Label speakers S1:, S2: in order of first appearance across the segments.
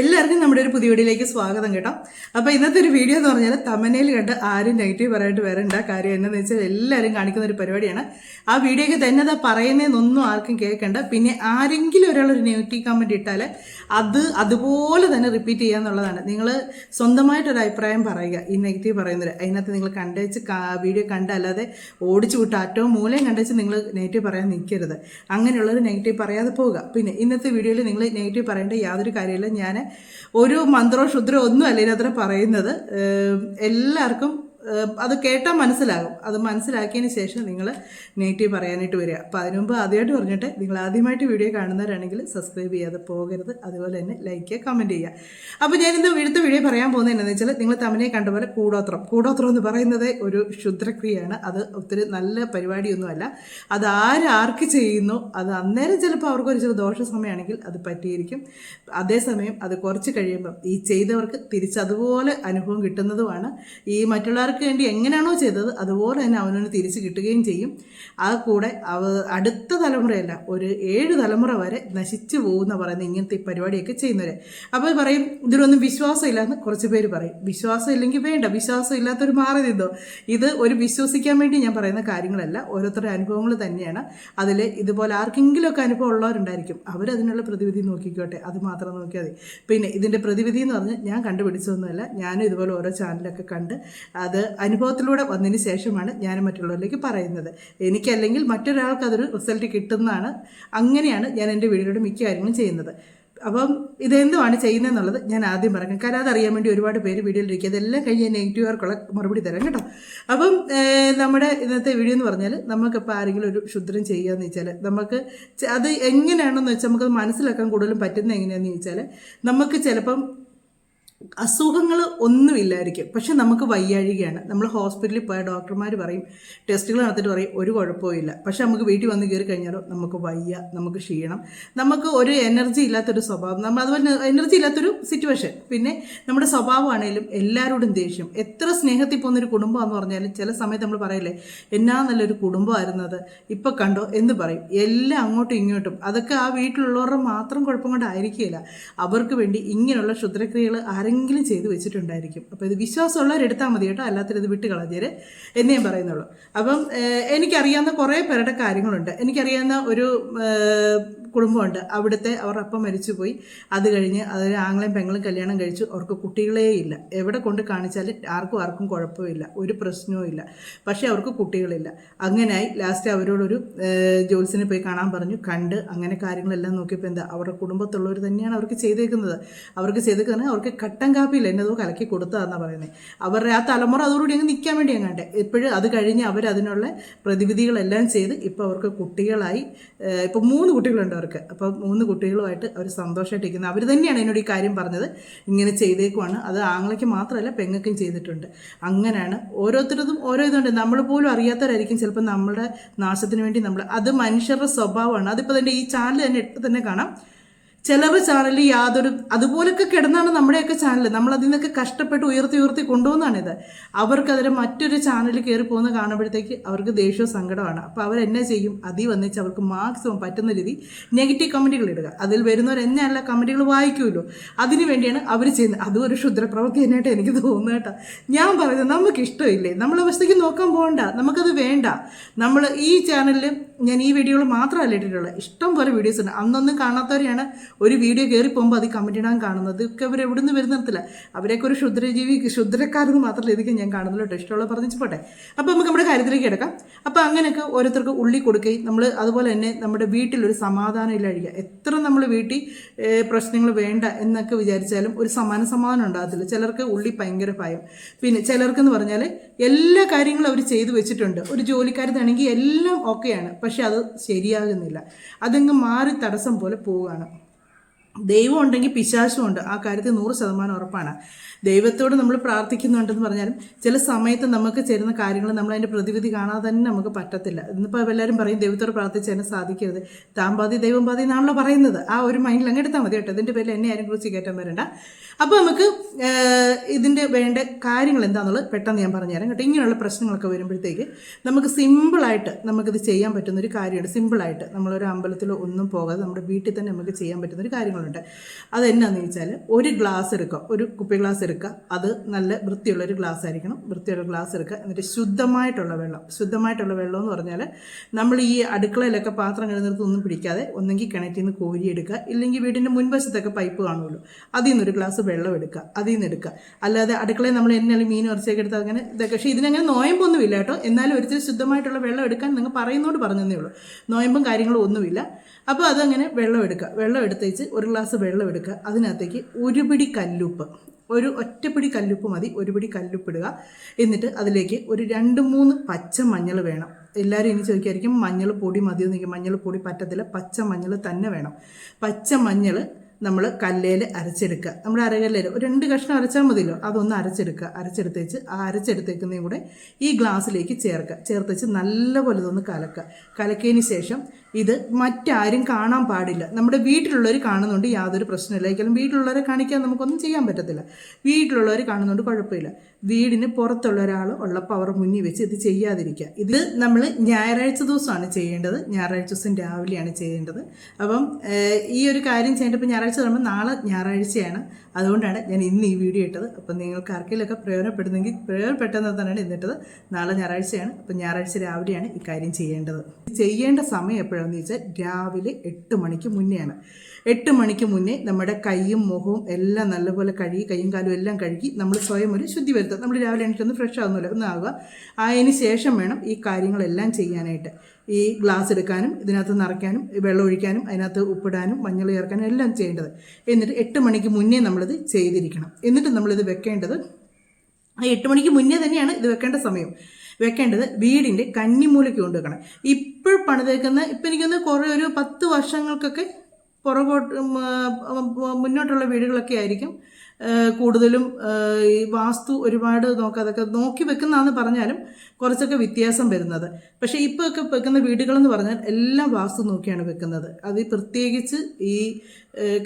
S1: എല്ലാവർക്കും നമ്മുടെ ഒരു പുതിയ വീഡിയോയിലേക്ക് സ്വാഗതം കേട്ടോ. അപ്പോൾ ഇന്നത്തെ ഒരു വീഡിയോ എന്ന് പറഞ്ഞാൽ തമനയിൽ കണ്ട് ആരും നെഗറ്റീവ് പറയായിട്ട് ഉണ്ടാ. കാര്യം എന്താണെന്ന് വെച്ചാൽ എല്ലാവരും കാണിക്കുന്ന ഒരു പരിപാടിയാണ്. ആ വീഡിയോയ്ക്ക് തന്നെ അതാ പറയുന്നതെന്നൊന്നും ആർക്കും കേൾക്കണ്ട. പിന്നെ ആരെങ്കിലും ഒരാൾ ഒരു നെഗറ്റീവ് കമന്റ് ഇട്ടാൽ അത് അതുപോലെ തന്നെ റിപ്പീറ്റ് ചെയ്യുക എന്നുള്ളതാണ്. നിങ്ങൾ സ്വന്തമായിട്ടൊരു അഭിപ്രായം പറയുക. ഈ നെഗറ്റീവ് പറയുന്നവർ അതിനകത്ത് നിങ്ങൾ കണ്ടേച്ച് വീഡിയോ കണ്ടല്ലാതെ ഓടിച്ചു വിട്ട് അറ്റവും മൂലയും കണ്ടേച്ച് നിങ്ങൾ നെഗറ്റീവ് പറയാൻ നിൽക്കരുത് അങ്ങനെയുള്ളൊരു നെഗറ്റീവ് പറയാതെ പോവുക. പിന്നെ ഇന്നത്തെ വീഡിയോയിൽ നിങ്ങൾ നെഗറ്റീവ് പറയേണ്ട യാതൊരു കാര്യമില്ല ഞാൻ ഒരു മന്ത്രോ ക്ഷുദ്രോ ഒന്നും അല്ല ഇതിനകത്ത് പറയുന്നത്. എല്ലാവർക്കും അത് കേട്ടാൽ മനസ്സിലാകും. അത് മനസ്സിലാക്കിയതിന് ശേഷം നിങ്ങൾ നെഗറ്റീവ് പറയാനായിട്ട് വരിക. അപ്പോൾ അതിനു മുമ്പ് ആദ്യമായിട്ട് പറഞ്ഞിട്ട് നിങ്ങൾ ആദ്യമായിട്ട് വീഡിയോ കാണുന്നവരാണെങ്കിൽ സബ്സ്ക്രൈബ് ചെയ്യാതെ പോകരുത്. അതുപോലെ തന്നെ ലൈക്ക് ചെയ്യുക കമന്റ് ചെയ്യുക. അപ്പോൾ ഞാൻ ഇന്ന് ഇവിടുത്തെ വീഡിയോ പറയാൻ പോകുന്നത് എന്താണെന്ന് വെച്ചാൽ നിങ്ങൾ തമ്മിനെ കണ്ട പോലെ കൂടോത്രം. കൂടോത്രം എന്ന് പറയുന്നത് ഒരു ക്ഷുദ്രക്രിയയാണ്. അത് ഒത്തിരി നല്ല പരിപാടിയൊന്നുമല്ല. അത് ആരാർക്ക് ചെയ്യുന്നു? അത് അന്നേരം ചിലപ്പോൾ അവർക്കൊരു ചില ദോഷ സമയമാണെങ്കിൽ അത് പറ്റിയിരിക്കും. അതേസമയം അത് കുറച്ച് കഴിയുമ്പം ഈ ചെയ്തവർക്ക് തിരിച്ചതുപോലെ അനുഭവം കിട്ടുന്നതുമാണ്. ഈ മറ്റുള്ളവർക്ക് വേണ്ടി എങ്ങനെയാണോ ചെയ്തത് അതുപോലെ തന്നെ അവനവന് തിരിച്ചു കിട്ടുകയും ചെയ്യും. ആ കൂടെ അവ അടുത്ത തലമുറയല്ല ഒരു ഏഴ് തലമുറ വരെ നശിച്ചു പോകുന്ന പറയുന്ന ഇങ്ങനത്തെ പരിപാടിയൊക്കെ ചെയ്യുന്നവരെ. അപ്പോൾ പറയും ഇതിലൊന്നും വിശ്വാസം ഇല്ലാന്ന് കുറച്ച് പേര് പറയും. വിശ്വാസം ഇല്ലെങ്കിൽ വേണ്ട വിശ്വാസം ഇല്ലാത്തൊരു മാറി നിന്നോ? ഇത് ഒരു വിശ്വസിക്കാൻ വേണ്ടി ഞാൻ പറയുന്ന കാര്യങ്ങളല്ല ഓരോരുത്തരുടെ അനുഭവങ്ങൾ തന്നെയാണ്. അതിൽ ഇതുപോലെ ആർക്കെങ്കിലുമൊക്കെ അനുഭവം ഉള്ളവരുണ്ടായിരിക്കും. അവരതിനുള്ള പ്രതിവിധി നോക്കിക്കോട്ടെ അത് മാത്രം നോക്കിയാൽ മതി. പിന്നെ ഇതിന്റെ പ്രതിവിധി എന്ന് പറഞ്ഞാൽ ഞാൻ കണ്ടുപിടിച്ചതൊന്നുമല്ല ഞാനും ഇതുപോലെ ഓരോ ചാനലൊക്കെ കണ്ട് അത് അനുഭവത്തിലൂടെ വന്നതിന് ശേഷമാണ് ഞാൻ മറ്റുള്ളവരിലേക്ക് പറയുന്നത്. എനിക്കല്ലെങ്കിൽ മറ്റൊരാൾക്ക് അതൊരു റിസൾട്ട് കിട്ടുന്നതാണ്. അങ്ങനെയാണ് ഞാൻ എന്റെ വീഡിയോയുടെ മിക്ക കാര്യങ്ങളും ചെയ്യുന്നത്. അപ്പം ഇതെന്തുമാണ് ചെയ്യുന്നതെന്നുള്ളത് ഞാൻ ആദ്യം പറയാം. കാരണം അതറിയാൻ വേണ്ടി ഒരുപാട് പേര് വീഡിയോയിലിരിക്കുക അതെല്ലാം കഴിഞ്ഞ് നെഗറ്റീവ് നെഗറ്റീവുകാർക്കുള്ള മറുപടി തരാം കേട്ടോ. അപ്പം നമ്മുടെ ഇന്നത്തെ വീഡിയോ എന്ന് പറഞ്ഞാൽ നമുക്കിപ്പോൾ ആരെങ്കിലും ഒരു ക്ഷുദ്രം ചെയ്യുകയെന്ന് വെച്ചാൽ നമുക്ക് അത് എങ്ങനെയാണെന്ന് വെച്ചാൽ നമുക്ക് മനസ്സിലാക്കാൻ കൂടുതലും പറ്റുന്നത് എങ്ങനെയാണെന്ന് ചോദിച്ചാൽ നമുക്ക് ചിലപ്പം അസുഖങ്ങൾ ഒന്നുമില്ലായിരിക്കും. പക്ഷെ നമുക്ക് വയ്യാഴികയാണ്. നമ്മൾ ഹോസ്പിറ്റലിൽ പോയ ഡോക്ടർമാർ പറയും ടെസ്റ്റുകൾ നടത്തിയിട്ട് പറയും ഒരു കുഴപ്പമില്ല പക്ഷെ നമുക്ക് വീട്ടിൽ വന്ന് കയറി കഴിഞ്ഞാലോ നമുക്ക് വയ്യ നമുക്ക് ക്ഷീണം നമുക്ക് ഒരു എനർജി ഇല്ലാത്തൊരു സ്വഭാവം നമ്മൾ അതുപോലെ എനർജി ഇല്ലാത്തൊരു സിറ്റുവേഷൻ പിന്നെ നമ്മുടെ സ്വഭാവമാണെങ്കിലും എല്ലാവരോടും ദേഷ്യം. എത്ര സ്നേഹത്തിൽ പോകുന്നൊരു കുടുംബമാണെന്ന് പറഞ്ഞാലും ചില സമയത്ത് നമ്മൾ പറയില്ലേ എന്നാ നല്ലൊരു കുടുംബമായിരുന്നത്? ഇപ്പം കണ്ടോ? എന്ന് പറയും. എല്ലാം അങ്ങോട്ടും ഇങ്ങോട്ടും. അതൊക്കെ ആ വീട്ടിലുള്ളവരുടെ മാത്രം കുഴപ്പം കൊണ്ടായിരിക്കില്ല അവർക്ക് വേണ്ടി ഇങ്ങനെയുള്ള ക്ഷുദ്രക്രിയകൾ ആരെങ്കിലും ചെയ്തു വെച്ചിട്ടുണ്ടായിരിക്കും. അപ്പോൾ ഇത് വിശ്വാസമുള്ളവരെടുത്താൽ മതി കേട്ടോ. അല്ലാത്തവർ ഇത് വിട്ട് കളഞ്ഞേര് എന്നേ പറയുന്നുള്ളൂ. അപ്പം എനിക്കറിയാവുന്ന കുറേ പേരുടെ കാര്യങ്ങളുണ്ട്. എനിക്കറിയാവുന്ന ഒരു കുടുംബമുണ്ട്. അവിടുത്തെ അവർ അപ്പം മരിച്ചുപോയി. അത് കഴിഞ്ഞ് അത് ആങ്ങളെയും പെങ്ങളും കല്യാണം കഴിച്ചു. അവർക്ക് കുട്ടികളേ ഇല്ല. എവിടെ കൊണ്ട് കാണിച്ചാലും ആർക്കും ആർക്കും കുഴപ്പമില്ല. ഒരു പ്രശ്നവും ഇല്ല. പക്ഷേ അവർക്ക് കുട്ടികളില്ല. അങ്ങനെയായി ലാസ്റ്റ് അവരോടൊരു ജോത്സ്യനെ പോയി കാണാൻ പറഞ്ഞു. കണ്ട് അങ്ങനെ കാര്യങ്ങളെല്ലാം നോക്കിയപ്പോൾ എന്താ? അവരുടെ കുടുംബത്തുള്ളവർ തന്നെയാണ് അവർക്ക് ചെയ്തേക്കുന്നത്. അവർക്ക് ചെയ്തേക്കുന്നത് അവർക്ക് കട്ടൻ കാപ്പിയില്ല എന്നതോ കലക്കി കൊടുത്തതാണെന്നാണ് പറയുന്നത് അവരുടെ ആ തലമുറ അതോടുകൂടി അങ്ങ് നിൽക്കാൻ വേണ്ടി അങ്ങാട്ടെ ഇപ്പോഴും അത് കഴിഞ്ഞ് അവർ അതിനുള്ള പ്രതിവിധികളെല്ലാം ചെയ്ത് ഇപ്പോൾ അവർക്ക് കുട്ടികളായി ഇപ്പോൾ മൂന്ന് കുട്ടികളുണ്ട് അവർക്ക്. അപ്പോൾ മൂന്ന് കുട്ടികളുമായിട്ട് അവർ സന്തോഷമായിട്ടിരിക്കുന്നത് അവർ തന്നെയാണ് എന്നോട് ഈ കാര്യം പറഞ്ഞത്. ഇങ്ങനെ ചെയ്തേക്കുവാണ്. അത് ആങ്ങളയ്ക്ക് മാത്രമല്ല പെങ്ങൾക്കും ചെയ്തിട്ടുണ്ട്. അങ്ങനെയാണ് ഓരോരുത്തരതും ഓരോ ഇതുണ്ട്. നമ്മൾ പോലും അറിയാത്തവരായിരിക്കും ചിലപ്പോൾ നമ്മുടെ നാശത്തിന് വേണ്ടി നമ്മൾ. അത് മനുഷ്യരുടെ സ്വഭാവമാണ്. അതിപ്പോൾ തന്നെ ഈ ചാനൽ തന്നെ എടുത്ത് തന്നെ കാണാം. ചിലർ ചാനലിൽ യാതൊരു അതുപോലൊക്കെ കിടന്നാണ് നമ്മുടെയൊക്കെ ചാനൽ നമ്മൾ അതിൽ നിന്നൊക്കെ കഷ്ടപ്പെട്ട് ഉയർത്തി ഉയർത്തി കൊണ്ടുപോകുന്നതാണിത്. അവർക്കതിന് മറ്റൊരു ചാനലിൽ കയറി പോകുന്ന കാണുമ്പോഴത്തേക്ക് അവർക്ക് ദേഷ്യവും സങ്കടമാണ്. അപ്പോൾ അവരെന്നെ ചെയ്യും? അതി വന്നിച്ച് അവർക്ക് മാക്സിമം പറ്റുന്ന രീതി നെഗറ്റീവ് കമന്റുകൾ ഇടുക. അതിൽ വരുന്നവർ എന്നെയല്ല കമന്റുകൾ വായിക്കുമല്ലോ. അതിനു വേണ്ടിയാണ് അവർ ചെയ്യുന്നത്. അതും ഒരു ക്ഷുദ്രപ്രവൃത്തി തന്നെയായിട്ട് എനിക്ക് തോന്നുന്നു കേട്ടോ. ഞാൻ പറയുന്നത് നമുക്ക് ഇഷ്ടമില്ലേ നമ്മൾ അവസ്ഥയ്ക്ക് നോക്കാൻ പോകണ്ട. നമുക്കത് വേണ്ട. നമ്മൾ ഈ ചാനലിൽ ഞാൻ ഈ വീഡിയോകൾ മാത്രമല്ല ഇട്ടിട്ടുള്ളത്. ഇഷ്ടം പോലെ വീഡിയോസ് ഉണ്ട്. അന്നൊന്നും കാണാത്തവരെയാണ് ഒരു വീഡിയോ കയറി പോകുമ്പോൾ അത് കമന്റ് ഇടാൻ കാണുന്നത്. ഒക്കെ അവർ എവിടെ നിന്ന് വരുന്നിടത്തില്ല അവരെയൊക്കെ ഒരു ക്ഷുദ്രജീവി ക്ഷുദ്രക്കാരെന്ന് മാത്രമല്ല ഇതൊക്കെ ഞാൻ കാണുന്നുള്ളൂ കേട്ടോ. ഇഷ്ടമുള്ള പറഞ്ഞു പോട്ടെ. അപ്പോൾ നമുക്ക് നമ്മുടെ കാര്യത്തിലേക്ക് കിടക്കാം. അപ്പോൾ അങ്ങനെയൊക്കെ ഓരോരുത്തർക്ക് ഉള്ളി കൊടുക്കുകയും നമ്മൾ അതുപോലെ തന്നെ നമ്മുടെ വീട്ടിലൊരു സമാധാനം ഇല്ലായിരിക്കുക. എത്ര നമ്മൾ വീട്ടിൽ പ്രശ്നങ്ങൾ വേണ്ട എന്നൊക്കെ വിചാരിച്ചാലും ഒരു സമാന സമാധാനം ഉണ്ടാകത്തില്ല. ചിലർക്ക് ഉള്ളി ഭയങ്കര ഭയം. പിന്നെ ചിലർക്കെന്ന് പറഞ്ഞാൽ എല്ലാ കാര്യങ്ങളും അവർ ചെയ്തു വെച്ചിട്ടുണ്ട്. ഒരു ജോലിക്കാരത്താണെങ്കിൽ എല്ലാം ഓക്കെയാണ് പക്ഷെ അത് ശരിയാകുന്നില്ല. അതങ്ങ് മാറി തടസ്സം പോലെ പോവുകയാണ്. ദൈവം ഉണ്ടെങ്കിൽ പിശാശും ഉണ്ട്. ആ കാര്യത്തിൽ നൂറ് ശതമാനം ഉറപ്പാണ്. ദൈവത്തോട് നമ്മൾ പ്രാർത്ഥിക്കുന്നുണ്ടെന്ന് പറഞ്ഞാലും ചില സമയത്ത് നമുക്ക് ചേരുന്ന കാര്യങ്ങൾ നമ്മൾ അതിന്റെ പ്രതിവിധി കാണാതെ തന്നെ നമുക്ക് പറ്റത്തില്ല. ഇന്നിപ്പോൾ എല്ലാവരും പറയും ദൈവത്തോട് പ്രാർത്ഥിച്ചതിനെ സാധിക്കരുത്. താൻ പാതി ദൈവം പാതി എന്നാണല്ലോ പറയുന്നത്. ആ ഒരു മൈൻഡിൽ അങ്ങ് എടുത്താൽ മതി കേട്ടോ. ഇതിന്റെ പേരിൽ എന്നെ ആരും കുറിച്ച് കയറ്റാൻ വരണ്ട. അപ്പോൾ നമുക്ക് ഇതിന്റെ വേണ്ട കാര്യങ്ങൾ എന്താണെന്നുള്ളത് പെട്ടെന്ന് ഞാൻ പറഞ്ഞുതരാം കേട്ടോ. ഇങ്ങനെയുള്ള പ്രശ്നങ്ങളൊക്കെ വരുമ്പോഴത്തേക്ക് നമുക്ക് സിമ്പിളായിട്ട് നമുക്കിത് ചെയ്യാൻ പറ്റുന്ന ഒരു കാര്യമുണ്ട്. സിമ്പിളായിട്ട് നമ്മളൊരു അമ്പലത്തിലോ ഒന്നും പോകാതെ നമ്മുടെ വീട്ടിൽ തന്നെ നമുക്ക് ചെയ്യാൻ പറ്റുന്ന ഒരു കാര്യങ്ങളുണ്ട് നിർദ്ദേശങ്ങളുണ്ട് അതെന്നാന്ന് ചോദിച്ചാൽ ഒരു ഗ്ലാസ് എടുക്കുക. ഒരു കുപ്പി ഗ്ലാസ് എടുക്കുക. അത് നല്ല വൃത്തിയുള്ള ഒരു ഗ്ലാസ് ആയിരിക്കണം. വൃത്തിയുള്ള ഗ്ലാസ് എടുക്കുക. എന്നിട്ട് ശുദ്ധമായിട്ടുള്ള വെള്ളം. ശുദ്ധമായിട്ടുള്ള വെള്ളം എന്ന് പറഞ്ഞാൽ നമ്മൾ ഈ അടുക്കളയിലൊക്കെ പാത്രം കഴിഞ്ഞിടത്ത് ഒന്നും പിടിക്കാതെ ഒന്നെങ്കിൽ കിണറ്റിൽ നിന്ന് കോരിയെടുക്കുക ഇല്ലെങ്കിൽ വീടിന്റെ മുൻവശത്തൊക്കെ പൈപ്പ് കാണുമല്ലോ. അതിൽ നിന്നൊരു ഗ്ലാസ് വെള്ളം എടുക്കുക. അതിൽ നിന്ന് എടുക്കുക. അല്ലാതെ അടുക്കളയിൽ നമ്മൾ എന്നാലും മീൻ ഉറച്ചൊക്കെ എടുത്ത് അങ്ങനെ ഇതൊക്കെ പക്ഷേ ഇതിനങ്ങനെ നോയമ്പൊന്നുമില്ല കേട്ടോ. എന്നാലും ഒരിച്ചിരി ശുദ്ധമായിട്ടുള്ള വെള്ളം എടുക്കാൻ നിങ്ങൾ പറയുന്നോട് പറഞ്ഞതേ ഉള്ളൂ. നോയമ്പും കാര്യങ്ങളും ഒന്നുമില്ല. അപ്പോൾ അതങ്ങനെ വെള്ളം എടുക്കുക. വെള്ളം എടുത്തേച്ച് ഒരു ഗ്ലാസ് വെള്ളം എടുക്കുക. അതിനകത്തേക്ക് ഒരു പിടി കല്ലുപ്പ്. ഒരു ഒറ്റപ്പിടി കല്ലുപ്പ് മതി. ഒരു പിടി കല്ലുപ്പ് ഇടുക. എന്നിട്ട് അതിലേക്ക് ഒരു രണ്ട് മൂന്ന് പച്ച മഞ്ഞൾ വേണം. എല്ലാവരും ഇനി ചോദിക്കായിരിക്കും മഞ്ഞൾ പൊടി മതിയോ? എന്ന് മഞ്ഞൾ പൊടി പറ്റത്തില്ല. പച്ച മഞ്ഞൾ തന്നെ വേണം. പച്ച മഞ്ഞൾ നമ്മൾ കല്ലേൽ അരച്ചെടുക്കുക. നമ്മുടെ അരകല്ലേൽ ഒരു രണ്ട് കഷ്ണം അരച്ചാൽ മതിയല്ലോ. അതൊന്ന് അരച്ചെടുക്കുക. അരച്ചെടുത്തേച്ച് ആ അരച്ചെടുത്തേക്കുന്നതും കൂടെ ഈ ഗ്ലാസ്സിലേക്ക് ചേർക്കുക. ചേർത്തേച്ച് നല്ലപോലെ ഇതൊന്ന് കലക്കുക. കലക്കിയതിന് ശേഷം ഇത് മറ്റാരും കാണാൻ പാടില്ല. നമ്മുടെ വീട്ടിലുള്ളവർ കാണുന്നുണ്ട് യാതൊരു പ്രശ്നമില്ല ഒരിക്കലും വീട്ടിലുള്ളവരെ കാണിക്കാൻ നമുക്കൊന്നും ചെയ്യാൻ പറ്റത്തില്ല. വീട്ടിലുള്ളവർ കാണുന്നുണ്ട് കുഴപ്പമില്ല. വീടിന് പുറത്തുള്ള ഒരാൾ ഉള്ള പവർ മുന്നിൽ വെച്ച് ഇത് ചെയ്യാതിരിക്കുക. ഇത് നമ്മൾ ഞായറാഴ്ച ദിവസമാണ് ചെയ്യേണ്ടത്. ഞായറാഴ്ച ദിവസം രാവിലെയാണ് ചെയ്യേണ്ടത്. അപ്പം ഈ ഒരു കാര്യം ചെയ്യേണ്ടപ്പോൾ ഞായറാഴ്ച പറയുമ്പോൾ നാളെ ഞായറാഴ്ചയാണ്. അതുകൊണ്ടാണ് ഞാൻ ഇന്ന് ഈ വീഡിയോ ഇട്ടത്. അപ്പം നിങ്ങൾക്ക് ആർക്കെങ്കിലുമൊക്കെ പ്രയോജനപ്പെടുന്നെങ്കിൽ പ്രയോജനപ്പെട്ടെന്ന് തന്നെയാണ് ഇന്നിട്ടത് നാളെ ഞായറാഴ്ചയാണ്. അപ്പം ഞായറാഴ്ച രാവിലെയാണ് ഈ കാര്യം ചെയ്യേണ്ടത്. ചെയ്യേണ്ട സമയം എപ്പോഴാണെന്ന് വെച്ചാൽ രാവിലെ എട്ട് മണിക്ക് മുന്നെയാണ്. എട്ട് മണിക്ക് മുന്നേ നമ്മുടെ കൈയും മുഖവും എല്ലാം നല്ലപോലെ കഴുകി കൈയും കാലും എല്ലാം കഴുകി നമ്മൾ സ്വയം ഒരു ശുദ്ധി വരുത്തുക. നമ്മൾ രാവിലെ എണീറ്റൊന്ന് ഫ്രഷ് ആകുന്നില്ല ഒന്ന് ആവുക. അതിന് ശേഷം വേണം ഈ കാര്യങ്ങളെല്ലാം ചെയ്യാനായിട്ട്. ഈ ഗ്ലാസ് എടുക്കാനും ഇതിനകത്ത് നിറയ്ക്കാനും വെള്ളം ഒഴിക്കാനും അതിനകത്ത് ഉപ്പിടാനും മഞ്ഞൾ ചേർക്കാനും എല്ലാം ചെയ്യേണ്ടത്. എന്നിട്ട് എട്ട് മണിക്ക് മുന്നേ നമ്മളിത് ചെയ്തിരിക്കണം. എന്നിട്ട് നമ്മളിത് വെക്കേണ്ടത് ആ എട്ട് മണിക്ക് മുന്നേ തന്നെയാണ് ഇത് വെക്കേണ്ട സമയം. വെക്കേണ്ടത് വീടിന്റെ കന്നിമൂലയ്ക്ക് കൊണ്ട് വെക്കണം ഇപ്പോൾ പണിതേക്കുന്ന ഇപ്പം എനിക്കൊന്ന് കുറേ ഒരു പത്ത് വർഷങ്ങൾക്കൊക്കെ പുറകോട്ട് മുന്നോട്ടുള്ള വീടുകളൊക്കെ ആയിരിക്കും. കൂടുതലും ഈ വാസ്തു ഒരുപാട് നോക്കാതൊക്കെ നോക്കി വെക്കുന്നതാന്ന് പറഞ്ഞാലും കുറച്ചൊക്കെ വ്യത്യാസം വരുന്നത്. പക്ഷേ ഇപ്പോൾ ഒക്കെ വെക്കുന്ന വീടുകളെന്ന് പറഞ്ഞാൽ എല്ലാം വാസ്തു നോക്കിയാണ് വെക്കുന്നത്. അത് പ്രത്യേകിച്ച് ഈ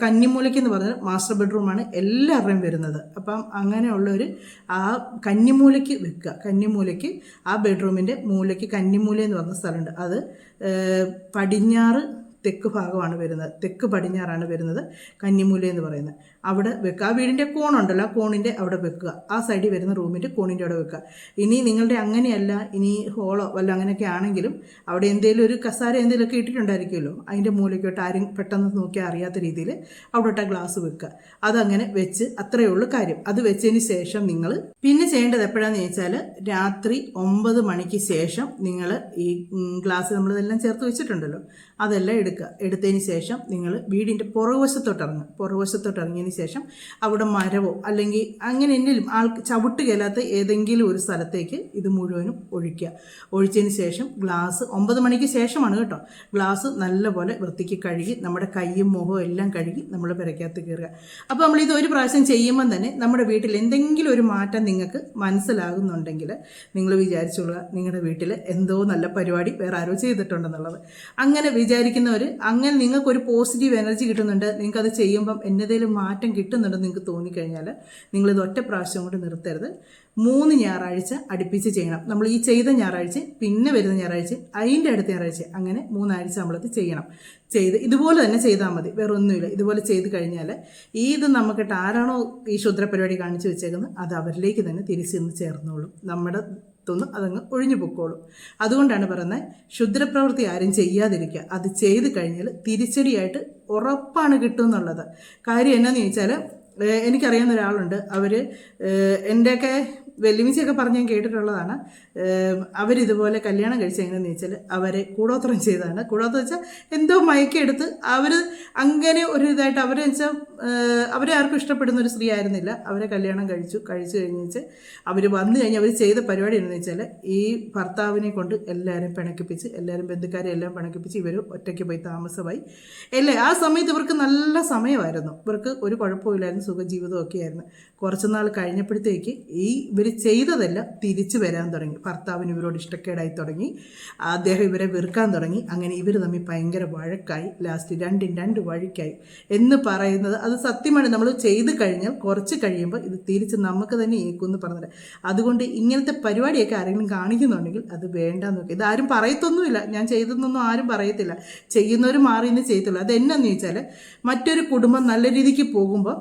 S1: കന്നിമൂലയ്ക്ക് എന്ന് പറഞ്ഞാൽ മാസ്റ്റർ ബെഡ്റൂമാണ് എല്ലാവരുടെയും വരുന്നത്. അപ്പം അങ്ങനെയുള്ളവർ ആ കന്നിമൂലയ്ക്ക് വെക്കുക. കന്നിമൂലയ്ക്ക് ആ ബെഡ്റൂമിന്റെ മൂലയ്ക്ക് കന്നിമൂല എന്ന് പറഞ്ഞ സ്ഥലമുണ്ട്. അത് പടിഞ്ഞാറ് തെക്ക് ഭാഗമാണ് വരുന്നത്. തെക്ക് പടിഞ്ഞാറാണ് വരുന്നത് കന്നിമൂല എന്ന് പറയുന്നത്. അവിടെ വെക്കുക. ആ വീടിന്റെ കോണുണ്ടല്ലോ ആ കോണിന്റെ അവിടെ വെക്കുക. ആ സൈഡിൽ വരുന്ന റൂമിന്റെ കോണിന്റെ അവിടെ വെക്കുക. ഇനി നിങ്ങളുടെ അങ്ങനെയല്ല ഇനി ഹോളോ വല്ല അങ്ങനെയൊക്കെ ആണെങ്കിലും അവിടെ എന്തെങ്കിലും ഒരു കസാര എന്തെങ്കിലുമൊക്കെ ഇട്ടിട്ടുണ്ടായിരിക്കുമല്ലോ. അതിന്റെ മൂലയ്ക്കോട്ട് ആരും പെട്ടെന്ന് നോക്കിയാൽ അറിയാത്ത രീതിയിൽ അവിടോട്ട് ആ ഗ്ലാസ് വെക്കുക. അതങ്ങനെ വെച്ച് അത്രയേ ഉള്ളൂ കാര്യം. അത് വെച്ചതിന് ശേഷം നിങ്ങൾ പിന്നെ ചെയ്യേണ്ടത് എപ്പോഴാണെന്ന് ചോദിച്ചാൽ രാത്രി ഒമ്പത് മണിക്ക് ശേഷം നിങ്ങൾ ഈ ഗ്ലാസ് നമ്മളിതെല്ലാം ചേർത്ത് വെച്ചിട്ടുണ്ടല്ലോ. അതെല്ലാം എടുക്കുക. എടുത്തതിന് ശേഷം നിങ്ങൾ വീടിന്റെ പുറകുവശത്തോട്ട് ഇറങ്ങുക. പുറകുവശത്തോട്ട് ഇറങ്ങിയതിന് ശേഷം അവിടെ മരവോ അല്ലെങ്കിൽ അങ്ങനെ എന്തെങ്കിലും ആൾ ചവിട്ട് കയലാത്ത ഏതെങ്കിലും ഒരു സ്ഥലത്തേക്ക് ഇത് മുഴുവനും ഒഴിക്കുക. ഒഴിച്ചതിന് ശേഷം ഗ്ലാസ് ഒമ്പത് മണിക്ക് ശേഷമാണ് കേട്ടോ. ഗ്ലാസ് നല്ലപോലെ വൃത്തിക്ക് കഴുകി നമ്മുടെ കൈയും മുഖവും എല്ലാം കഴുകി നമ്മൾ പെരക്കകത്ത് കയറുക. അപ്പോൾ നമ്മൾ ഇത് ഒരു പ്രാവശ്യം ചെയ്യുമ്പം തന്നെ നമ്മുടെ വീട്ടിൽ എന്തെങ്കിലും ഒരു മാറ്റം നിങ്ങൾക്ക് മനസ്സിലാകുന്നുണ്ടെങ്കിൽ നിങ്ങൾ വിചാരിച്ചോളുക നിങ്ങളുടെ വീട്ടിൽ എന്തോ നല്ല പരിപാടി വേറെ ആരോ ചെയ്തിട്ടുണ്ടെന്നുള്ളത്. അങ്ങനെ വിചാരിക്കുന്നവർ അങ്ങനെ നിങ്ങൾക്കൊരു പോസിറ്റീവ് എനർജി കിട്ടുന്നുണ്ട്. നിങ്ങൾക്കത് ചെയ്യുമ്പം എന്തെങ്കിലും മാറ്റം കിട്ടുന്നുണ്ടെന്ന് നിങ്ങൾക്ക് തോന്നിക്കഴിഞ്ഞാൽ നിങ്ങളിത് ഒറ്റ പ്രാവശ്യം കൊണ്ട് നിർത്തരുത്. മൂന്ന് ഞായറാഴ്ച അടുപ്പിച്ച് ചെയ്യണം. നമ്മൾ ഈ ചെയ്ത ഞായറാഴ്ച പിന്നെ വരുന്ന ഞായറാഴ്ച അതിന്റെ അടുത്ത ഞായറാഴ്ച അങ്ങനെ മൂന്നാഴ്ച നമ്മളത് ചെയ്യണം. ചെയ്ത് ഇതുപോലെ തന്നെ ചെയ്താൽ മതി. വേറെ ഒന്നുമില്ല ഇതുപോലെ ചെയ്ത് കഴിഞ്ഞാൽ ഈ ഇത് നമുക്കിട്ട് ആരാണോ ഈ ക്ഷുദ്ര പരിപാടി കാണിച്ചു വെച്ചേക്കുന്നത് അത് അവരിലേക്ക് തന്നെ തിരിച്ചെന്ന് ചേർന്നോളും. നമ്മുടെ തൊന്ന് അതങ്ങ് ഒഴിഞ്ഞു പൊക്കോളും. അതുകൊണ്ടാണ് പറയുന്നത് ക്ഷുദ്രപ്രവൃത്തി ആരും ചെയ്യാതിരിക്കുക. അത് ചെയ്ത് കഴിഞ്ഞാൽ തിരിച്ചടിയായിട്ട് ഉറപ്പാണ് കിട്ടും എന്നുള്ളത് കാര്യം എന്നാന്ന് ചോദിച്ചാൽ എനിക്കറിയാവുന്ന ഒരാളുണ്ട്. അവർ എന്റെയൊക്കെ വെല്ലുവിളിച്ചൊക്കെ പറഞ്ഞ് ഞാൻ കേട്ടിട്ടുള്ളതാണ്. അവരിതുപോലെ കല്യാണം കഴിച്ച എങ്ങനെയെന്ന് വെച്ചാൽ അവരെ കൂടോത്രം ചെയ്തതാണ്. കൂടോത്രം വെച്ചാൽ എന്തോ മയക്കെടുത്ത് അവർ അങ്ങനെ ഒരു ഇതായിട്ട് അവരെന്ന് വെച്ചാൽ അവരെ ആർക്കും ഇഷ്ടപ്പെടുന്ന ഒരു സ്ത്രീ ആയിരുന്നില്ല. അവരെ കല്യാണം കഴിച്ചു കഴിച്ചു കഴിഞ്ഞിട്ട് വെച്ച് അവർ വന്നു കഴിഞ്ഞ് അവർ ചെയ്ത പരിപാടി എന്ന് വെച്ചാൽ ഈ ഭർത്താവിനെ കൊണ്ട് എല്ലാവരും പിണക്കിപ്പിച്ച് എല്ലാവരും ബന്ധുക്കാരെ എല്ലാം പിണക്കിപ്പിച്ച് ഇവർ ഒറ്റയ്ക്ക് പോയി താമസമായി. അല്ലേ? ആ സമയത്ത് ഇവർക്ക് നല്ല സമയമായിരുന്നു. ഇവർക്ക് ഒരു കുഴപ്പമില്ലായിരുന്നു സുഖജീവിതമൊക്കെ ആയിരുന്നു. കുറച്ച് നാൾ കഴിഞ്ഞപ്പോഴത്തേക്ക് ഈ ഇവർ ചെയ്തതെല്ലാം തിരിച്ചു വരാൻ തുടങ്ങി. ഭർത്താവിന് ഇവരോട് ഇഷ്ടക്കേടായി തുടങ്ങി. അദ്ദേഹം ഇവരെ വെറുക്കാൻ തുടങ്ങി. അങ്ങനെ ഇവർ തമ്മിൽ ഭയങ്കര വഴക്കായി. ലാസ്റ്റ് രണ്ടും രണ്ട് വഴിക്കായി. എന്ന് പറയുന്നത് അത് സത്യമാണ്. നമ്മൾ ചെയ്ത് കഴിഞ്ഞാൽ കുറച്ച് കഴിയുമ്പോൾ ഇത് തിരിച്ച് നമുക്ക് തന്നെ ഏക്കുമെന്ന് പറഞ്ഞത് അതുകൊണ്ട് ഇങ്ങനത്തെ പരിപാടിയൊക്കെ ആരെങ്കിലും കാണിക്കുന്നുണ്ടെങ്കിൽ അത് വേണ്ടാന്ന് നോക്കി ഇതാരും പറയത്തൊന്നുമില്ല. ഞാൻ ചെയ്തെന്നൊന്നും ആരും പറയത്തില്ല. ചെയ്യുന്നവർ മാറി എന്ന് ചെയ്യത്തില്ല അത് എന്നു ചോദിച്ചാൽ മറ്റൊരു കുടുംബം നല്ല രീതിക്ക് പോകുമ്പോൾ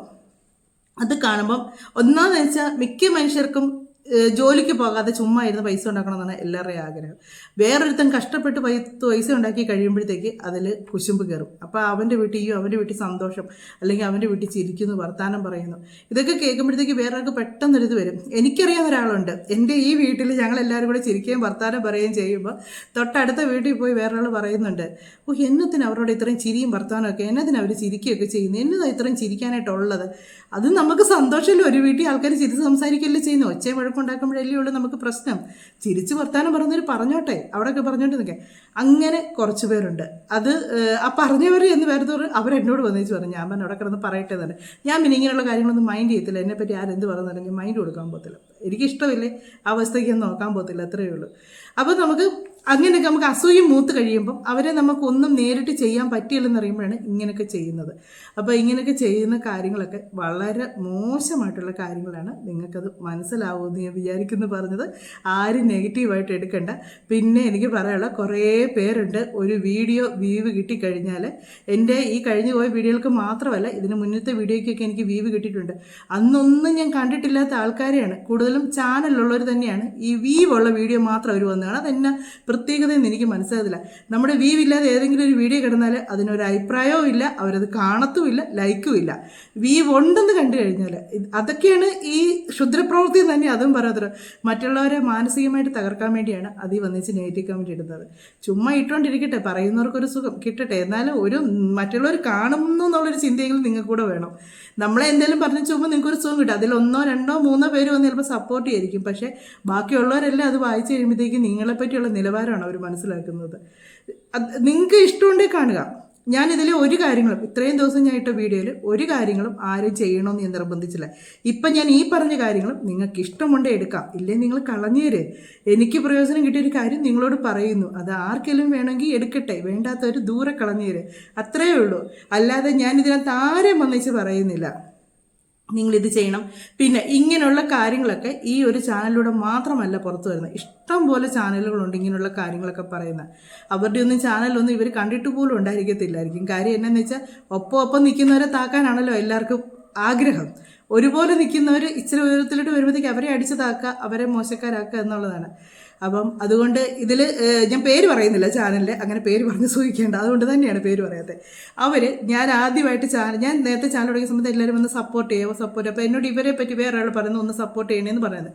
S1: അത് കാണുമ്പം ഒന്നാന്ന് വെച്ചാൽ മിക്ക മനുഷ്യർക്കും ജോലിക്ക് പോകാതെ ചുമ്മാ ഇരുന്ന് പൈസ ഉണ്ടാക്കണം എന്നാണ് എല്ലാവരുടെയും ആഗ്രഹം. വേറൊരുത്തൻ കഷ്ടപ്പെട്ട് പൈസ ഉണ്ടാക്കി കഴിയുമ്പോഴത്തേക്ക് അതിൽ കുശുമ്പ് കയറും. അപ്പോൾ അവന്റെ വീട്ടിൽ അവന്റെ വീട്ടിൽ സന്തോഷം അല്ലെങ്കിൽ അവന്റെ വീട്ടിൽ ചിരിക്കുന്നു വർത്താനം പറയുന്നു. ഇതൊക്കെ കേൾക്കുമ്പോഴത്തേക്ക് വേറൊരാൾക്ക് പെട്ടെന്നൊരിത് വരും. എനിക്കറിയാവുന്ന ഒരാളുണ്ട്. എന്റെ ഈ വീട്ടിൽ ഞങ്ങൾ എല്ലാവരും കൂടെ ചിരിക്കുകയും വർത്താനം പറയുകയും ചെയ്യുമ്പോൾ തൊട്ടടുത്ത വീട്ടിൽ പോയി വേറൊരാൾ പറയുന്നുണ്ട് ഓ എന്നത്തിന് അവരോട് ഇത്രയും ചിരിയും വർത്താനം ഒക്കെ എന്നതിന് അവർ ചിരിക്കുകയൊക്കെ ചെയ്യുന്നു? എന്നതാ ഇത്രയും ചിരിക്കാനായിട്ടുള്ളത്? അത് നമുക്ക് സന്തോഷമല്ലേ? ഒരു വീട്ടിൽ ആൾക്കാർ ചിരിച്ച് സംസാരിക്കുകയല്ലേ ചെയ്യുന്നു ഒച്ചയും വഴക്കുണ്ടാക്കുമ്പോഴല്ലേ ഉള്ളൂ നമുക്ക് പ്രശ്നം. ചിരിച്ച് വർത്താനം പറഞ്ഞവർ പറഞ്ഞോട്ടെ അവിടെയൊക്കെ പറഞ്ഞോട്ട് നിൽക്കാം അങ്ങനെ കുറച്ച് പേരുണ്ട്. അത് ആ പറഞ്ഞവർ എന്ന് വരുന്നവർ അവരെന്നോട് വന്നിച്ച് പറഞ്ഞു ഞാൻ അവിടെ കിടന്ന് പറയട്ടെ തന്നെ ഞാൻ പിന്നെ ഇങ്ങനെയുള്ള കാര്യങ്ങളൊന്നും മൈൻഡ് ചെയ്യത്തില്ല. എന്നെപ്പറ്റി ആരെന്ത് പറഞ്ഞാലും മൈൻഡ് കൊടുക്കാൻ പോകത്തില്ല. എനിക്കിഷ്ടമില്ലേ ആ അവസ്ഥയ്ക്ക് നോക്കാൻ പോകത്തില്ല അത്രയേ ഉള്ളൂ. അപ്പോൾ നമുക്ക് അങ്ങനെയൊക്കെ നമുക്ക് അസൂയ മൂത്ത് കഴിയുമ്പം അവരെ നമുക്കൊന്നും നേരിട്ട് ചെയ്യാൻ പറ്റിയില്ലെന്ന് അറിയുമ്പോഴാണ് ഇങ്ങനെയൊക്കെ ചെയ്യുന്നത്. അപ്പോൾ ഇങ്ങനെയൊക്കെ ചെയ്യുന്ന കാര്യങ്ങളൊക്കെ വളരെ മോശമായിട്ടുള്ള കാര്യങ്ങളാണ് നിങ്ങൾക്കത് മനസ്സിലാവുമെന്ന് ഞാൻ വിചാരിക്കുന്നു പറഞ്ഞത്. ആരും നെഗറ്റീവായിട്ട് എടുക്കണ്ട. പിന്നെ എനിക്ക് പറയാനുള്ള കുറേ പേരുണ്ട്. ഒരു വീഡിയോ വീവ് കിട്ടിക്കഴിഞ്ഞാൽ എന്റെ ഈ കഴിഞ്ഞു പോയ വീഡിയോകൾക്ക് മാത്രമല്ല ഇതിന് മുന്നത്തെ വീഡിയോയ്ക്കൊക്കെ എനിക്ക് വീവ് കിട്ടിയിട്ടുണ്ട്. അന്നൊന്നും ഞാൻ കണ്ടിട്ടില്ലാത്ത ആൾക്കാരെയാണ്. കൂടുതലും ചാനലുള്ളവർ തന്നെയാണ്. ഈ വീവുള്ള വീഡിയോ മാത്രം അവർ വന്നതാണ്. അതെന്നാ പ്രത്യേകതയെന്ന് എനിക്ക് മനസ്സിലാകത്തില്ല. നമ്മുടെ വ്യൂ ഇല്ലാതെ ഏതെങ്കിലും ഒരു വീഡിയോ കിടന്നാൽ അതിനൊരു അഭിപ്രായവും ഇല്ല അവരത് കാണത്തുമില്ല ലൈക്കും ഇല്ല. വീവ് ഉണ്ടെന്ന് കണ്ടു കഴിഞ്ഞാൽ അതൊക്കെയാണ് ഈ ക്ഷുദ്രപ്രവൃത്തി തന്നെ അതും പറയാത്തത്. മറ്റുള്ളവരെ മാനസികമായിട്ട് തകർക്കാൻ വേണ്ടിയാണ് അതിൽ വന്നിച്ച് നെഗറ്റീവ് കമന്റ് ഇടുന്നത്. ചുമ്മാ ഇട്ടുകൊണ്ടിരിക്കട്ടെ പറയുന്നവർക്കൊരു സുഖം കിട്ടട്ടെ. എന്നാലും ഒരു മറ്റുള്ളവർ കാണുന്നു എന്നുള്ളൊരു ചിന്തയെങ്കിലും നിങ്ങൾക്ക് കൂടെ വേണം. നമ്മളെ എന്തെങ്കിലും പറഞ്ഞു ചുമ്മാ നിങ്ങൾക്കൊരു സുഖം കിട്ടും. അതിൽ ഒന്നോ രണ്ടോ മൂന്നോ പേര് വന്ന് ചിലപ്പോൾ സപ്പോർട്ട് ചെയ്തിരിക്കും പക്ഷേ ബാക്കിയുള്ളവരെല്ലാം അത് വായിച്ചു കഴിയുമ്പോഴത്തേക്കും നിങ്ങളെപ്പറ്റിയുള്ള നിലവാരമാണ് അവർ മനസ്സിലാക്കുന്നത്. നിങ്ങൾക്ക് ഇഷ്ടമുണ്ടേ കാണുക. ഞാൻ ഇതിലെ ഒരു കാര്യങ്ങളും ഇത്രയും ദിവസം ഞാൻ ഇട്ട വീഡിയോയിൽ ഒരു കാര്യങ്ങളും ആരും ചെയ്യണമെന്ന് ഞാൻ നിർബന്ധിച്ചില്ല. ഇപ്പം ഞാൻ ഈ പറഞ്ഞ കാര്യങ്ങളും നിങ്ങൾക്ക് ഇഷ്ടമുണ്ടേ എടുക്കാം. ഇല്ലേ നിങ്ങൾ കളഞ്ഞേര്. എനിക്ക് പ്രയോജനം കിട്ടിയൊരു കാര്യം നിങ്ങളോട് പറയുന്നു. അത് ആർക്കെങ്കിലും വേണമെങ്കിൽ എടുക്കട്ടെ. വേണ്ടാത്തവർ ദൂരെ കളഞ്ഞേര്. അത്രയേ ഉള്ളൂ. അല്ലാതെ ഞാൻ ഇതിനകത്ത് ആരെയും വന്നിച്ച് പറയുന്നില്ല. നിങ്ങൾ ഇത് ചെയ്യണം. പിന്നെ ഇങ്ങനെയുള്ള കാര്യങ്ങളൊക്കെ ഈ ഒരു ചാനലിലൂടെ മാത്രമല്ല പുറത്തു വരുന്നത്. ഇഷ്ടം പോലെ ചാനലുകളുണ്ട് ഇങ്ങനെയുള്ള കാര്യങ്ങളൊക്കെ പറയുന്നത്. അവരുടെ ഒന്നും ചാനലൊന്നും ഇവർ കണ്ടിട്ട് പോലും ഉണ്ടായിരിക്കത്തില്ലായിരിക്കും. കാര്യം എന്നാന്ന് വെച്ചാൽ ഒപ്പം ഒപ്പം നിൽക്കുന്നവരെ താക്കാനാണല്ലോ എല്ലാവർക്കും ആഗ്രഹം. ഒരുപോലെ നിൽക്കുന്നവർ ഇച്ചിരി ഉയരത്തിലോട്ട് വരുമ്പോഴത്തേക്ക് അവരെ അടിച്ചു താക്കുക അവരെ മോശക്കാരാക്കുക എന്നുള്ളതാണ്. അപ്പം അതുകൊണ്ട് ഇതിൽ ഞാൻ പേര് പറയുന്നില്ല ചാനലിൽ അങ്ങനെ പേര് പറഞ്ഞ് സൂചിക്കേണ്ട അതുകൊണ്ട് തന്നെയാണ് പേര് പറയാത്തത്. അവർ ഞാൻ ആദ്യമായിട്ട് ചാനൽ ഞാൻ നേരത്തെ ചാനൽ തുടങ്ങിയ സമയത്ത് എല്ലാവരും വന്ന് സപ്പോർട്ട് ചെയ്യുമോ സപ്പോർട്ട് അപ്പോൾ എന്നോട് ഇവരെ പറ്റി വേറെ ഒരാൾ പറയുന്നത് ഒന്ന് സപ്പോർട്ട് ചെയ്യണമെന്ന് പറയുന്നത്.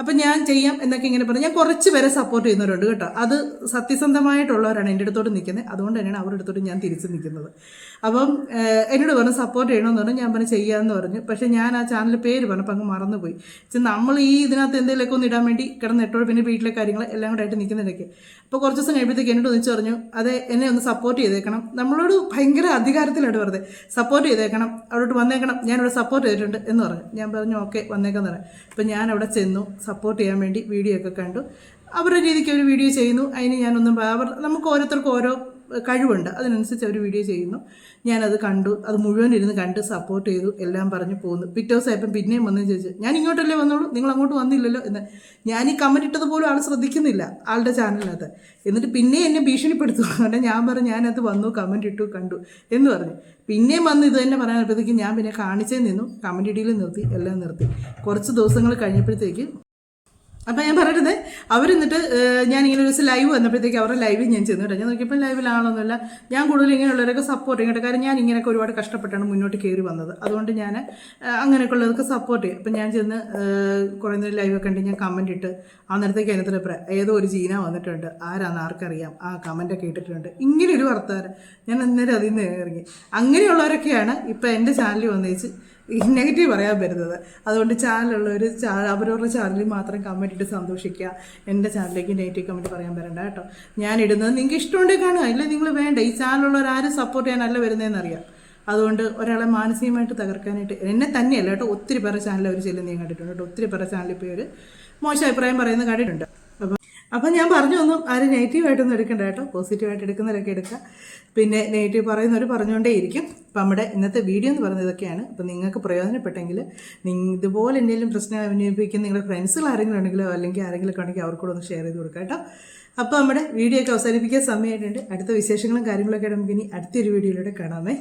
S1: അപ്പം ഞാൻ ചെയ്യാം എന്നൊക്കെ ഇങ്ങനെ പറഞ്ഞു. ഞാൻ കുറച്ച് പേരെ സപ്പോർട്ട് ചെയ്യുന്നവരുണ്ട് കേട്ടോ. അത് സത്യസന്ധമായിട്ടുള്ളവരാണ് എന്റെ അടുത്തോട്ട് നിൽക്കുന്നത്. അതുകൊണ്ട് തന്നെയാണ് അവരുടെ അടുത്തോട്ട് ഞാൻ തിരിച്ച് നിൽക്കുന്നത്. അപ്പം എന്നോട് പറഞ്ഞു സപ്പോർട്ട് ചെയ്യണമെന്ന് പറഞ്ഞു. ഞാൻ പറഞ്ഞു ചെയ്യാമെന്ന് പറഞ്ഞു. പക്ഷേ ഞാൻ ആ ചാനൽ പേര് പറഞ്ഞപ്പോൾ അങ്ങ് മറന്നുപോയി. പക്ഷെ നമ്മൾ ഈ ഇതിനകത്ത് എന്തെങ്കിലുമൊക്കെ ഒന്ന് ഇടാൻ വേണ്ടി കിടന്ന് ഇട്ടോട് പിന്നെ വീട്ടിലെ കാര്യങ്ങൾ എല്ലാം കൂടെ ആയിട്ട് നിൽക്കുന്നിടയ്ക്ക്. അപ്പോൾ കുറച്ച് ദിവസം കഴിയുമ്പോഴത്തേക്ക് എന്നോട് ഒന്നിച്ച് പറഞ്ഞു അതെ എന്നെ ഒന്ന് സപ്പോർട്ട് ചെയ്തേക്കണം. നമ്മളോട് ഭയങ്കര അധികാരത്തിലാണ് വെറുതെ. സപ്പോർട്ട് ചെയ്തേക്കണം അവിടോട്ട് വന്നേക്കണം ഞാനിവിടെ സപ്പോർട്ട് ചെയ്തിട്ടുണ്ട് എന്ന് പറഞ്ഞു. ഞാൻ പറഞ്ഞു ഓക്കെ വന്നേക്കാന്ന് പറഞ്ഞു. അപ്പം ഞാൻ അവിടെ ചെന്നു സപ്പോർട്ട് ചെയ്യാൻ വേണ്ടി വീഡിയോ ഒക്കെ കണ്ടു. അവരുടെ രീതിക്ക് ഒരു വീഡിയോ ചെയ്യുന്നു. അതിന് ഞാനൊന്നും അവർ നമുക്ക് ഓരോരുത്തർക്കും ഓരോ കഴിവുണ്ട്. അതിനനുസരിച്ച് അവർ വീഡിയോ ചെയ്യുന്നു. ഞാനത് കണ്ടു. അത് മുഴുവൻ ഇരുന്ന് കണ്ട് സപ്പോർട്ട് ചെയ്തു. എല്ലാം പറഞ്ഞു പോകുന്നു പിറ്റേ ദിവസം ആയപ്പം പിന്നെയും വന്നു ചോദിച്ചു. ഞാൻ ഇങ്ങോട്ടല്ലേ വന്നോളൂ നിങ്ങൾ അങ്ങോട്ട് വന്നില്ലല്ലോ എന്ന്. ഞാൻ ഈ കമന്റ് ഇട്ടത് പോലും ആൾ ശ്രദ്ധിക്കുന്നില്ല. ആളുടെ ചാനലിനകത്ത് എന്നിട്ട് പിന്നെ എന്നെ ഭീഷണിപ്പെടുത്തു കാരണം ഞാൻ പറഞ്ഞു ഞാനത് വന്നു കമന്റ് ഇട്ടു കണ്ടു എന്ന് പറഞ്ഞു. പിന്നെയും വന്ന് ഇത് തന്നെ പറയാനപ്പോഴത്തേക്കും ഞാൻ പിന്നെ കാണിച്ചേ നിന്നു. കമന്റ് ഇടിയിൽ നിർത്തി എല്ലാം നിർത്തി. കുറച്ച് ദിവസങ്ങൾ കഴിഞ്ഞപ്പോഴത്തേക്ക് അപ്പം ഞാൻ പറയണത് അവരെന്നിട്ട് ഇങ്ങനെ ഒരു ദിവസം ലൈവ് വന്നപ്പോഴത്തേക്ക് അവരുടെ ലൈവിൽ ഞാൻ ചെന്നു കേട്ടോ. ഞാൻ നോക്കിയപ്പോൾ ലൈവിലാണൊന്നുമില്ല ഞാൻ കൂടുതൽ ഇങ്ങനെയുള്ളവരൊക്കെ സപ്പോർട്ട് കേട്ടോ കാരണം ഞാൻ ഇങ്ങനെയൊക്കെ ഒരുപാട് കഷ്ടപ്പെട്ടാണ് മുന്നോട്ട് കയറി വന്നത്. അതുകൊണ്ട് ഞാൻ അങ്ങനെയൊക്കെ ഉള്ളതൊക്കെ സപ്പോർട്ട് ചെയ്യും. അപ്പം ഞാൻ ചെന്ന് കുറേ നേരം ലൈവൊക്കെ ഉണ്ട് ഞാൻ കമന്റ് ഇട്ട് അന്നേരത്തേക്ക് അതിനകത്ത് പറയാം ഏതോ ഒരു ജീന വന്നിട്ടുണ്ട്. ആരാന്ന് ആർക്കറിയാം. ആ കമന്റൊക്കെ ഇട്ടിട്ടുണ്ട്. ഇങ്ങനെ ഒരു വർത്താനം. ഞാൻ അന്നേരം അതിൽ നിന്ന് ഇറങ്ങി. അങ്ങനെയുള്ളവരൊക്കെയാണ് ഇപ്പം എന്റെ ചാനലിൽ വന്നേച്ച് നെഗറ്റീവ് പറയാൻ വരുന്നത് അതുകൊണ്ട് ചാനലുള്ളവർ ചാ അവരവരുടെ ചാനലിൽ മാത്രം കമന്റ് ഇട്ട് സന്തോഷിക്കുക. എന്റെ ചാനലിലേക്ക് നെഗറ്റീവ് കമന്റ് പറയാൻ വരണ്ട കേട്ടോ. ഞാൻ ഇടുന്നത് നിങ്ങൾക്ക് ഇഷ്ടമുണ്ടെങ്കിൽ കാണുക. ഇല്ല നിങ്ങൾ വേണ്ട. ഈ ചാനലുള്ളവർ ആരും സപ്പോർട്ട് ചെയ്യാനല്ല വരുന്നതെന്നറിയാം അതുകൊണ്ട് ഒരാളെ മാനസികമായിട്ട് തകർക്കാനായിട്ട് എന്നെ തന്നെയല്ല കേട്ടോ ഒത്തിരി പേരുടെ ചാനൽ അവർ ചെല്ലുന്ന കണ്ടിട്ടുണ്ട് കേട്ടോ. ഒത്തിരി പേരുടെ ചാനലിൽ പേര് മോശം അഭിപ്രായം പറയുന്നത് കണ്ടിട്ടുണ്ട്. അപ്പം ഞാൻ പറഞ്ഞു ഒന്നും ആരും നെഗറ്റീവായിട്ടൊന്നും എടുക്കണ്ട കേട്ടോ. പോസിറ്റീവായിട്ട് എടുക്കുന്നവരൊക്കെ എടുക്കുക പിന്നെ നെഗറ്റീവ് പറയുന്നവർ പറഞ്ഞുകൊണ്ടേയിരിക്കും. അപ്പം നമ്മുടെ ഇന്നത്തെ വീഡിയോ എന്ന് പറയുന്നത് ഇതൊക്കെയാണ്. അപ്പം നിങ്ങൾക്ക് പ്രയോജനപ്പെട്ടെങ്കിൽ ഇതുപോലെ എന്തെങ്കിലും പ്രശ്നം അഭിനയിപ്പിക്കുന്ന നിങ്ങളുടെ ഫ്രണ്ട്സുകൾ ആരെങ്കിലും ഉണ്ടെങ്കിലോ അല്ലെങ്കിൽ ആരെങ്കിലും ഉണ്ടെങ്കിൽ അവർക്കൂടെ ഒന്ന് ഷെയർ ചെയ്ത് കൊടുക്കാം കേട്ടോ. അപ്പോൾ നമ്മുടെ വീഡിയോ ഒക്കെ അവസാനിപ്പിക്കാൻ സമയമായിട്ടുണ്ട്. അടുത്ത വിശേഷങ്ങളും കാര്യങ്ങളൊക്കെ നമുക്ക് ഇനി അടുത്തൊരു വീഡിയോയിലൂടെ കാണാമേ.